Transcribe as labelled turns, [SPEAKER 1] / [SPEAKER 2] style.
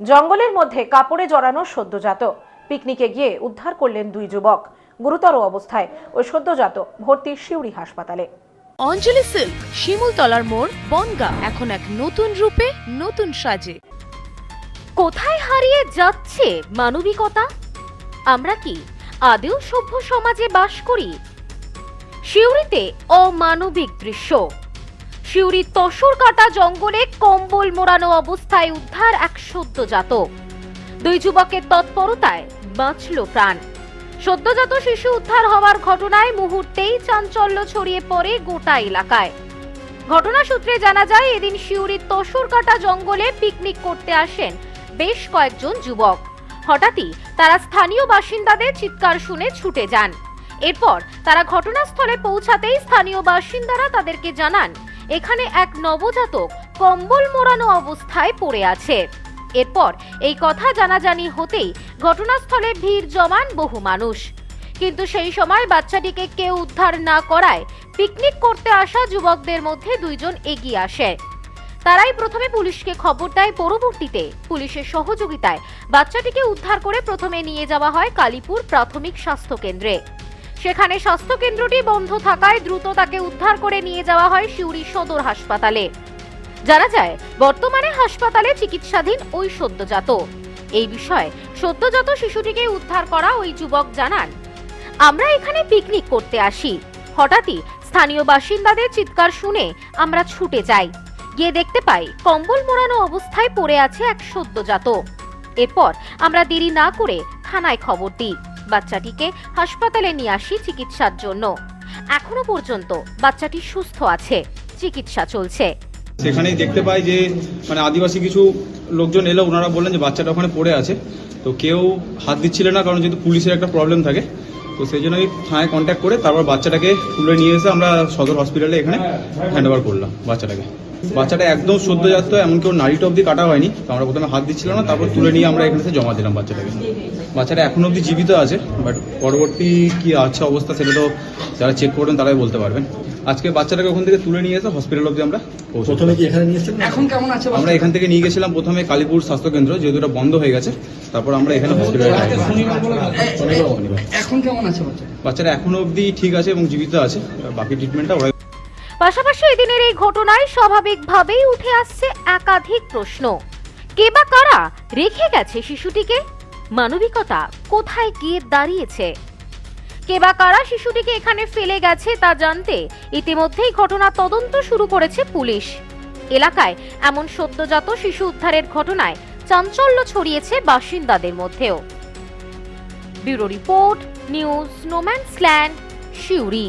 [SPEAKER 1] জঙ্গলের মধ্যে কাপড়ে জড়ানো সদ্যজাত। পিকনিকে গিয়ে উদ্ধার করলেন দুই যুবক। গুরুতর অবস্থায় ওই সদ্যজাত ভর্তি শিউরি হাসপাতালে।
[SPEAKER 2] অঞ্জলি সিল্ক শিমুলতলার মোড় বনগা এখন এক নতুন রূপে নতুন সাজে।
[SPEAKER 3] কোথায় হারিয়ে যাচ্ছে মানবিকতা? আমরা কি আদেও সভ্য সমাজে বাস করি? শিউরিতে অমানবিক দৃশ্য। শিউরির তসর কাটা জঙ্গলে কম্বল মোড়ানো অবস্থায় উদ্ধার এক সদ্যজাত দুই যুবকের তৎপরতায় বাঁচল প্রাণ। সদ্যজাত শিশু উদ্ধার হওয়ার ঘটনায় মুহূর্তেই চাঞ্চল্য ছড়িয়ে পড়ে গোটা এলাকায়। ঘটনা সূত্রে জানা যায়, এদিন শিউরির তসরকাটা জঙ্গলে পিকনিক করতে আসেন বেশ কয়েকজন যুবক। হঠাৎই তারা স্থানীয় বাসিন্দাদের চিৎকার শুনে ছুটে যান। এরপর তারা ঘটনাস্থলে পৌঁছাতেই স্থানীয় বাসিন্দারা তাদেরকে জানান এখানে এক নবজাতক কম্বল মোড়ানো অবস্থায় পড়ে আছে। এরপর এই কথা জানাজানি হতেই ঘটনাস্থলে ভিড় জমান বহু মানুষ। কিন্তু সেই সময় বাচ্চাটিকে কেউ উদ্ধার না করায় পিকনিক করতে আসা যুবকদের মধ্যে দুইজন এগিয়ে আসে। তারাই প্রথমে পুলিশকে খবর দেয়, পরবর্তীতে পুলিশের সহযোগিতায় বাচ্চাটিকে উদ্ধার করে প্রথমে নিয়ে যাওয়া হয় কালীপুর প্রাথমিক স্বাস্থ্য কেন্দ্রে। সেখানে স্বাস্থ্য কেন্দ্রটি বন্ধ থাকায় দ্রুত তাকে উদ্ধার করে নিয়ে যাওয়া হয় সিউড়ি সদর হাসপাতালে। জানা যায়, বর্তমানে হাসপাতালে চিকিৎসাধীন ওই সদ্যজাত এই বিষয়ে সদ্যজাত শিশুটিকে উদ্ধার করা ওই যুবক জানান, আমরা এখানে পিকনিক করতে আসি। হঠাৎই স্থানীয় বাসিন্দাদের চিৎকার শুনে আমরা ছুটে যাই। গিয়ে দেখতে পাই কম্বল মোড়ানো অবস্থায় পড়ে আছে এক সদ্যজাত। এরপর আমরা দেরি না করে থানায় খবর দিই। বাচ্চাটিকে হাসপাতালে নিয়ে আসি চিকিৎসার জন্য। এখনও পর্যন্ত বাচ্চাটি সুস্থ আছে, চিকিৎসা চলছে।
[SPEAKER 4] সেখানেই দেখতে পাই যে মানে আদিবাসী কিছু লোকজন এলো, ওনারা বললেন যে বাচ্চাটা ওখানে পড়ে আছে। তো কেউ হাত দিচ্ছিল না, কারণ যেহেতু পুলিশের একটা প্রবলেম থাকে। তো সেই জন্য আমি থানায় কন্ট্যাক্ট করে তারপর বাচ্চাটাকে তুলে নিয়ে এসে আমরা সদর হসপিটালে এখানে হ্যান্ড ওভার করলাম, বাচ্চাটাকে। বাচ্চাটা একদম সদ্যজাত এমন কেউ নাড়িটা অবধি কাটা হয়নি তো আমরা প্রথমে হাত দিচ্ছিলাম না তারপর তুলে নিয়ে আমরা এখানে জমা দিলাম বাচ্চাটাকে। বাচ্চাটা এখনও অব্দি জীবিত আছে বাট পরবর্তী কি আছে অবস্থা সেটা তো যারা চেক করবেন তারাই বলতে পারবেন। আজকে বাচ্চাটাকে ওখান থেকে তুলে নিয়ে এসে হসপিটাল অবধি আমরা
[SPEAKER 5] প্রথমে কি এখানে নিয়ে
[SPEAKER 6] এখন কেমন আছে
[SPEAKER 4] আমরা এখান থেকে নিয়ে গেছিলাম প্রথমে কালীপুর স্বাস্থ্য কেন্দ্র যেহেতু এটা বন্ধ হয়ে গেছে তারপর আমরা এখানে হসপিটালে
[SPEAKER 6] এখন কেমন আছে বাচ্চা
[SPEAKER 4] বাচ্চারা এখনও অবধি ঠিক আছে এবং জীবিত আছে বাকি ট্রিটমেন্টটা ওরা
[SPEAKER 3] পাশাপাশি এদিনের এই ঘটনায় স্বাভাবিকভাবেই উঠে আসছে একাধিক প্রশ্ন। কে বা কারা রেখে গেছে শিশুটিকে? মানবিকতা কোথায় গিয়ে দাঁড়িয়েছে? কে বা কারা শিশুটিকে এখানে ফেলে গেছে তা জানতে ইতিমধ্যেই ঘটনা তদন্ত শুরু করেছে পুলিশ। এলাকায় এমন সদ্যজাত শিশু উদ্ধারের ঘটনায় চাঞ্চল্য ছড়িয়েছে বাসিন্দাদের মধ্যেও। Bureau report, news, no man's land, Siuri.